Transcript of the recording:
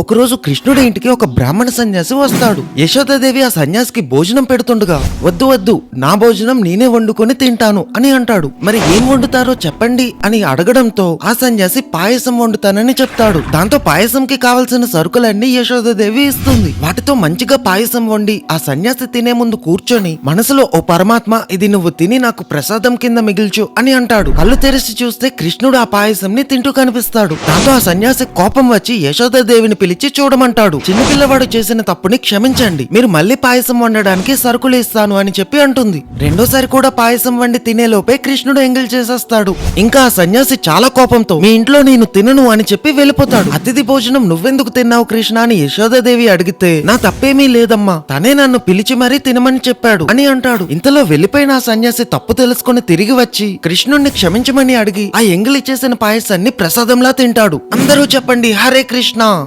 ఒకరోజు కృష్ణుడి ఇంటికి ఒక బ్రాహ్మణ సన్యాసి వస్తాడు. యశోదాదేవి ఆ సన్యాసికి భోజనం పెడుతుండగా వద్దు వద్దు నా భోజనం నేనే వండుకొని తింటాను అని అంటాడు. మరి ఏం వండుతారో చెప్పండి అని అడగడంతో ఆ సన్యాసి పాయసం వండుతానని చెప్తాడు. దాంతో పాయసంకి కావలసిన సరుకులన్నీ యశోదాదేవి ఇస్తుంది. వాటితో మంచిగా పాయసం వండి ఆ సన్యాసి తినే ముందు కూర్చొని మనసులో ఓ పరమాత్మ ఇది నువ్వు తిని నాకు ప్రసాదం కింద మిగిల్చు అని అంటాడు. కళ్ళు తెరిచి చూస్తే కృష్ణుడు ఆ పాయసంని తింటూ కనిపిస్తాడు. దాంతో ఆ సన్యాసి కోపం వచ్చి యశోదాదేవిని పిలిచి పిలిచి చూడమంటాడు. చిన్నపిల్లవాడు చేసిన తప్పుని క్షమించండి. మీరు మళ్ళీ పాయసం వండడానికి సరుకులు ఇస్తాను అని చెప్పి అంటుంది. రెండోసారి కూడా పాయసం వండి తినేలోపే కృష్ణుడు ఎంగిల్ చేసేస్తాడు. ఇంకా ఆ సన్యాసి చాలా కోపంతో మీ ఇంట్లో నేను తినను అని చెప్పి వెళ్ళిపోతాడు. అతిథి భోజనం నువ్వెందుకు తిన్నావు కృష్ణ అని యశోదాదేవి అడిగితే నా తప్పేమీ లేదమ్మా. తనే నన్ను పిలిచి మరీ తినమని చెప్పాడు అని అంటాడు. ఇంతలో వెళ్ళిపోయిన ఆ సన్యాసి తప్పు తెలుసుకుని తిరిగి వచ్చి కృష్ణుణ్ణి క్షమించమని అడిగి ఆ ఎంగిలి చేసిన పాయసాన్ని ప్రసాదంలా తింటాడు. అందరూ చెప్పండి హరే కృష్ణ.